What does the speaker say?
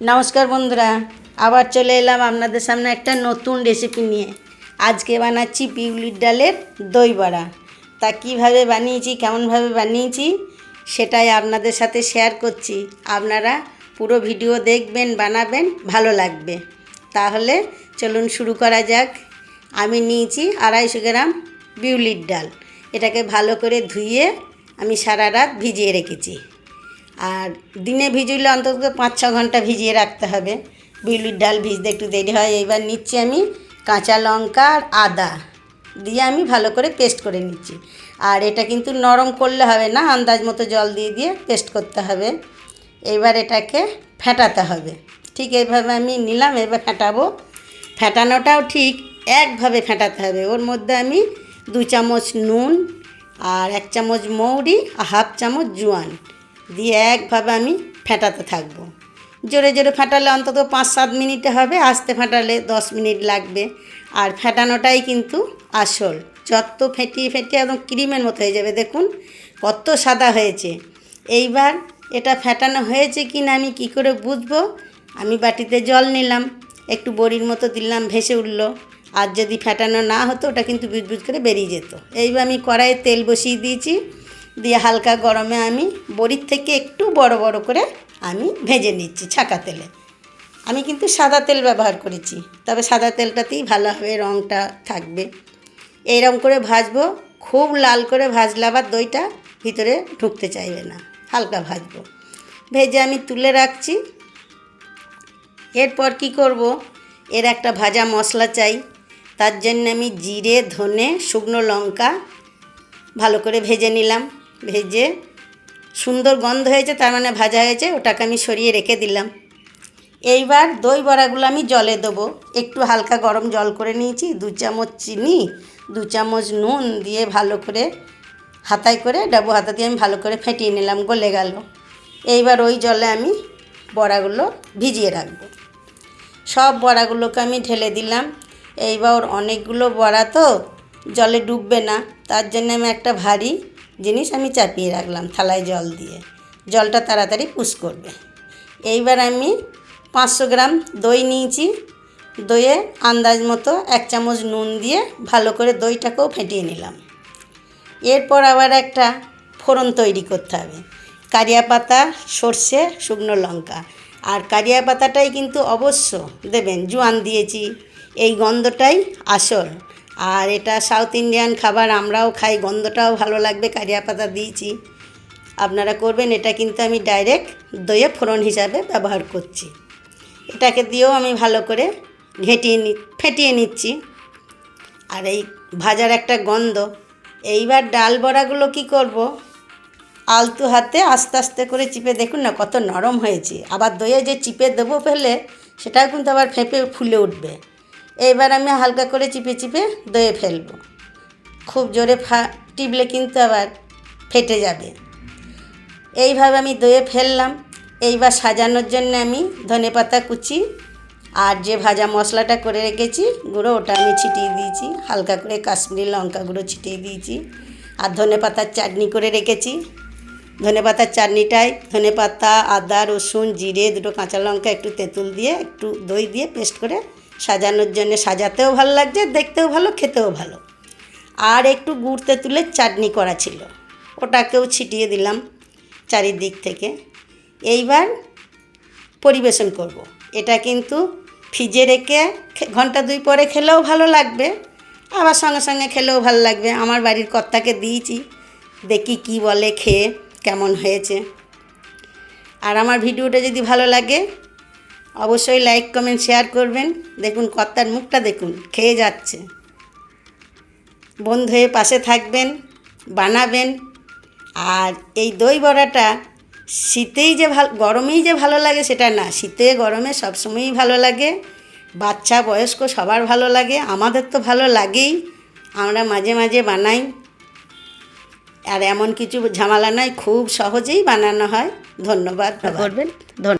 নমস্কার বন্ধুরা, আবার চলে এলাম আপনাদের সামনে একটা নতুন রেসিপি নিয়ে। আজকে বানাচ্ছি বিউলির ডালের দই বড়া। তা কীভাবে বানিয়েছি, কেমনভাবে বানিয়েছি, সেটাই আপনাদের সাথে শেয়ার করছি। আপনারা পুরো ভিডিও দেখবেন, বানাবেন, ভালো লাগবে। তাহলে চলুন শুরু করা যাক। আমি নিয়েছি আড়াইশো গ্রাম বিউলির ডাল। এটাকে ভালো করে ধুয়ে আমি সারা রাত ভিজিয়ে রেখেছি। আর দিনে ভিজলে অন্তত পাঁচ ছ ঘণ্টা ভিজিয়ে রাখতে হবে। বিউলির ডাল ভিজতে একটু দেরি হয়, এইবার নিচ্ছি আমি কাঁচা লঙ্কা আর আদা। দিয়ে আমি ভালো করে পেস্ট করে নিচ্ছি। আর এটা কিন্তু নরম করলে হবে না, আন্দাজ মতো জল দিয়ে দিয়ে পেস্ট করতে হবে। এবার এটাকে ফেটাতে হবে। ঠিক এইভাবে আমি নিলাম, এবার ফেটাবো। ফেটানোটাও ঠিক একভাবে ফেটাতে হবে। ওর মধ্যে আমি দু চামচ নুন আর এক চামচ মৌরি আর হাফ চামচ জোয়ান। দিয়ে একভাবে আমি ফেটাতে থাকব। জোরে জোরে ফাটালে অন্তত পাঁচ সাত মিনিটে হবে, আস্তে ফাটালে দশ মিনিট লাগবে। আর ফেটানোটাই কিন্তু আসল। যত ফেটিয়ে ফেটিয়ে একদম ক্রিমের মতো হয়ে যাবে, দেখুন কত সাদা হয়েছে। এইবার এটা ফেটানো হয়েছে কি না আমি কি করে বুঝব? আমি বাটিতে জল নিলাম, একটু বড়ির মতো দিলাম, ভেসে উঠল। আর যদি ফেটানো না হতো, ওটা কিন্তু বুজবুজ করে বেরিয়ে যেত। এইবার আমি কড়াইয়ে তেল বসিয়ে দিয়েছি। দিয়ে হালকা গরমে আমি বড়ির থেকে একটু বড় বড় করে আমি ভেজে নিচ্ছি ছাকা তেলে। আমি কিন্তু সাদা তেল ব্যবহার করেছি, তবে সাদা তেলটাতেই ভালোভাবে রঙটা থাকবে। এইরকম করে ভাজবো, খুব লাল করে ভাজলে আবার দইটা ভিতরে ঢুকতে চাইবে না, হালকা ভাজবো। ভেজে আমি তুলে রাখছি। এরপর কি করব? এর একটা ভাজা মশলা চাই, তার জন্য আমি জিরে, ধনে, শুকনো লঙ্কা ভালো করে ভেজে নিলাম। ভেজে সুন্দর গন্ধ হয়েছে, তার মানে ভাজা হয়েছে, ওটাকে আমি সরিয়ে রেখে দিলাম। এইবার দই বড়াগুলো আমি জলে দেবো। একটু হালকা গরম জল করে নিয়েছি, দু চামচ চিনি, দু চামচ নুন দিয়ে ভালো করে হাতায় করে, ডাবু হাতা দিয়ে আমি ভালো করে ফেটিয়ে নিলাম, গলে গেল। এইবার ওই জলে আমি বড়াগুলো ভিজিয়ে রাখব। সব বড়াগুলোকে আমি ঢেলে দিলাম। এইবার অনেকগুলো বড়া তো জলে ডুববে না, তার জন্য আমি একটা ভারী জিনিস আমি চাপিয়ে রাখলাম থালায় জল দিয়ে। জলটা তাড়াতাড়ি পুশ করবে। এইবার আমি পাঁচশো গ্রাম দই নিয়েছি। দইয়ে আন্দাজ মতো এক চামচ নুন দিয়ে ভালো করে দইটাকেও ফেটিয়ে নিলাম। এরপর আবার একটা ফোড়ন তৈরি করতে হবে। কারিয়া পাতা, সর্ষে, শুকনো লঙ্কা। আর কারিয়া পাতাটাই কিন্তু অবশ্য দেবেন, জোয়ান দিয়েছি। এই গন্ধটাই আসল। আর এটা সাউথ ইন্ডিয়ান খাবার, আমরাও খাই, গন্ধটাও ভালো লাগবে, কারিয়া পাতা দিয়েছি। আপনারা করবেন, এটা কিন্তু আমি ডাইরেক্ট দইয়ে ফোড়ন হিসাবে ব্যবহার করছি। এটাকে দিয়েও আমি ভালো করে ঘেঁটিয়ে নি, ফেটিয়ে নিচ্ছি। আর এই ভাজার একটা গন্ধ। এইবার ডাল বড়াগুলো কি করব? আলতু হাতে আস্তে আস্তে করে চিপে, দেখুন না কত নরম হয়েছে। আবার দইয়ে যে চিপে দেবো ফেলে, সেটাও কিন্তু আবার ফেঁপে ফুলে উঠবে। এইবার আমি হালকা করে চিপে চিপে দইয়ে ফেলব। খুব জোরে ফা, টিপলে কিন্তু আবার ফেটে যাবে। এইভাবে আমি দইয়ে ফেললাম। এইবার সাজানোর জন্য আমি ধনে পাতা কুচি আর যে ভাজা মশলাটা করে রেখেছি গুঁড়ো, ওটা আমি ছিটিয়ে দিয়েছি। হালকা করে কাশ্মীরি লঙ্কা গুঁড়ো ছিটিয়ে দিয়েছি আর ধনে পাতার চাটনি করে রেখেছি। ধনে পাতার চাটনিটায় ধনে পাতা, আদা, রসুন, জিরে, দুটো কাঁচা লঙ্কা, একটু তেঁতুল দিয়ে, একটু দই দিয়ে পেস্ট করে সাজানোর জন্য সাজাতেও ভালো লাগছে, দেখতেও ভালো, খেতেও ভালো। আর একটু গুড় তেঁতুলের চাটনি করা ছিল। ওটাকেও ছিটিয়ে দিলাম চারিদিক থেকে। এইবার পরিবেশন করব। এটা কিন্তু ফ্রিজে রেখে ঘণ্টা দুই পরে খেলেও ভালো লাগবে। আবার সঙ্গে সঙ্গে খেলেও ভালো লাগবে। আমার বাড়ির কর্তাকে দিয়েছি। দেখি কি বলে, খেয়ে কেমন হয়েছে। আর আমার ভিডিওটা যদি ভালো লাগে অবশ্যই লাইক, কমেন্ট, শেয়ার করবেন। দেখুন, কর্তার মুখটা দেখুন, খেয়ে যাচ্ছে। বন্ধু হয়ে পাশে থাকবেন, বানাবেন। আর এই দই বড়াটা শীতেই যে ভালো, গরমেই যে ভালো লাগে সেটা না। শীতে, গরমে সবসময়ই ভালো লাগে। বাচ্চা, বয়স্ক সবার ভালো লাগে, আমাদের তো ভালো লাগেই। আমরা মাঝে মাঝে বানাই। আর এমন কিছু ঝামেলা নয় খুব সহজেই বানানো হয়। ধন্যবাদ করবেন ধন্যবাদ